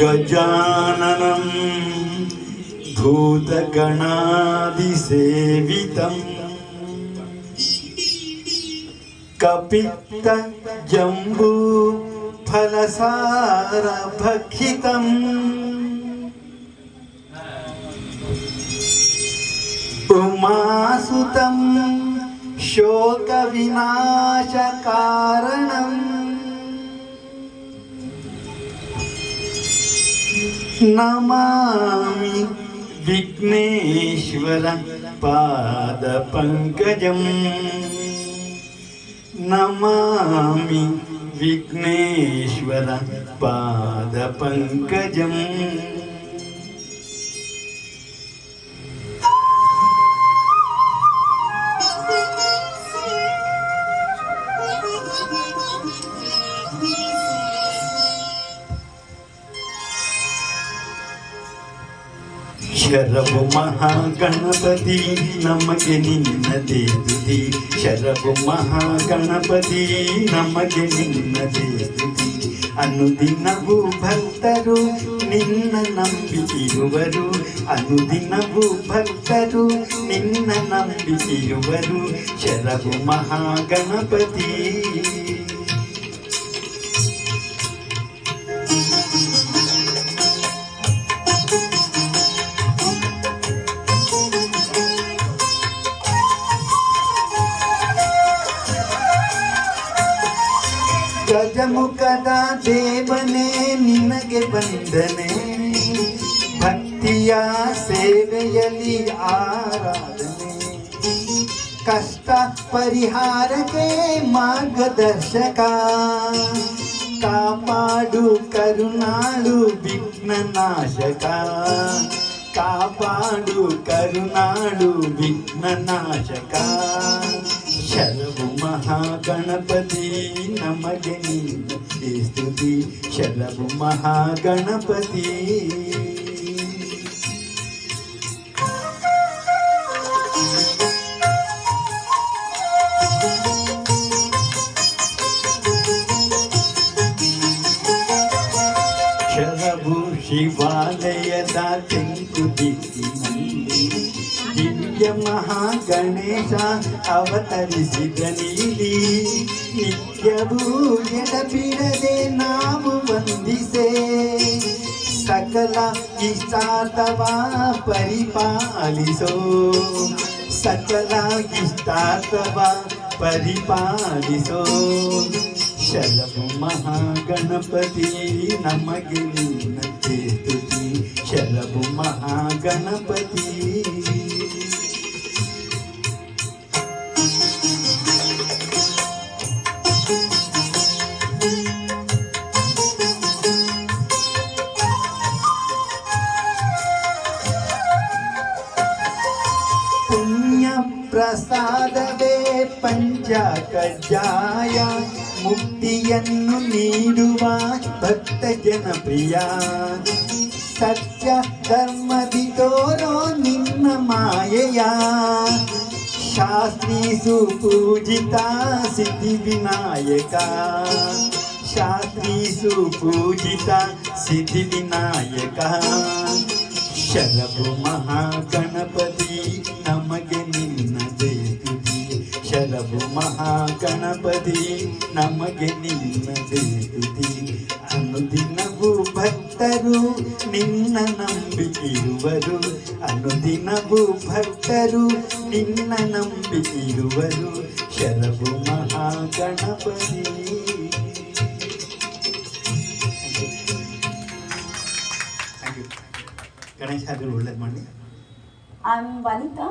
गजाननं भूतगणादिसेवितम् कपित्तजम्बूफलसारभक्षितम् उमासुतम् शोकविनाशकारणम्। नमामि विघ्नेश्वर पादपङ्कजम्। नमामि विघ्नेश्वर पादपङ्कजम् ಶರವು ಮಹಾಗಣಪತಿ, ನಮಗೆ ನಿನ್ನದೇ ಸ್ತುತಿ ಶರವು ಮಹಾಗಣಪತಿ, ನಮಗೆ ನಿನ್ನದೇ ಸ್ತುತಿ ಅನುದಿನವೂ ಭಕ್ತರು, ನಿನ್ನ ನಂಬಿಕೆಯುವರು. ಅನುದಿನವೂ ಭಕ್ತರು, ನಿನ್ನ ನಂಬಿಕೆಯುವರು. ಶರವು ಮಹಾಗಣಪತಿ. ಗಜಮುಖದ ದೇವನೇ, ನಿನಗೆ ಬಂದನೆ ಭಕ್ತಿಯ ಸೇವೆಯಲ್ಲಿ ಆರಾಧನೆ. ಕಷ್ಟ ಪರಿಹಾರಕ್ಕೆ ಮಾರ್ಗದರ್ಶಕ. ಕಾಪಾಡು ಕರುಣಾಳು ವಿಘ್ನನಾಶಕ ಕಾಪಾಡು ಕರುಣಾಳು ವಿಘ್ನನಾಶಕ ಶರವು ಮಹಾಗಣಪತಿ, ನಮಗೆ ಸ್ತುತಿ ಶರವು ಮಹಾಗಣಪತಿ ಶರವು ದಿಕ್ಕಿನಲ್ಲಿ ದಿವ್ಯ ಮಹಾಗಣೇಶ ಅವತರಿಸಿದ ನೀಲಿ ನಿತ್ಯವೂ ಎಡಬಿಡದೆ ನಾವು ವಂದಿಸೆ ಸಕಲ ಇಷ್ಟಾರ್ಥವ ಪರಿಪಾಲಿಸೋ, ಸಕಲ ಇಷ್ಟಾರ್ಥವ ಪರಿಪಾಲಿಸೋ ಶರವು ಮಹಾಗಣಪತಿ ನಮಗೆ ನಿನ್ನತೆ శరభు మహాగణపతి. పుణ్య ప్రసాదవే ಪಂಚ ಕಜ್ಜಾಯ ಮುಕ್ತಿಯನ್ನು ನೀಡುವ ಭಕ್ತ ಜನಪ್ರಿಯ ಸತ್ಯ ಧರ್ಮದಿ ತೋರೋ ನಿನ್ನ ಮಾಯೆಯ. ಶಾಸ್ತ್ರಿ ಸುಪೂಜಿತ ಸಿದ್ಧಿ ವಿನಾಯಕ. ಶಾಸ್ತ್ರಿ ಸುಪೂಜಿತ ಸಿದ್ಧಿ ವಿನಾಯಕ. ಶರಭು ಮಹಾಗಣಪತಿ ಶರವು ಮಹಾಗಣಪತಿ, ನಮಗೆ ನಿನ್ನದೇ ಸ್ತುತಿ. ಅನುದಿನವೂ ಭಕ್ತರು, ನಿನ್ನ ನಂಬಿಕಿರುವರು ಅನುದಿನವೂ ಭಕ್ತರು, ನಿನ್ನ ನಂಬಿಕೆಯುವರು ಶರಭು ಮಹಾಗಣಪತಿ. ಗಣೇಶ ಒಳ್ಳೇದು ಮಾಡಿ. I'm Vanita.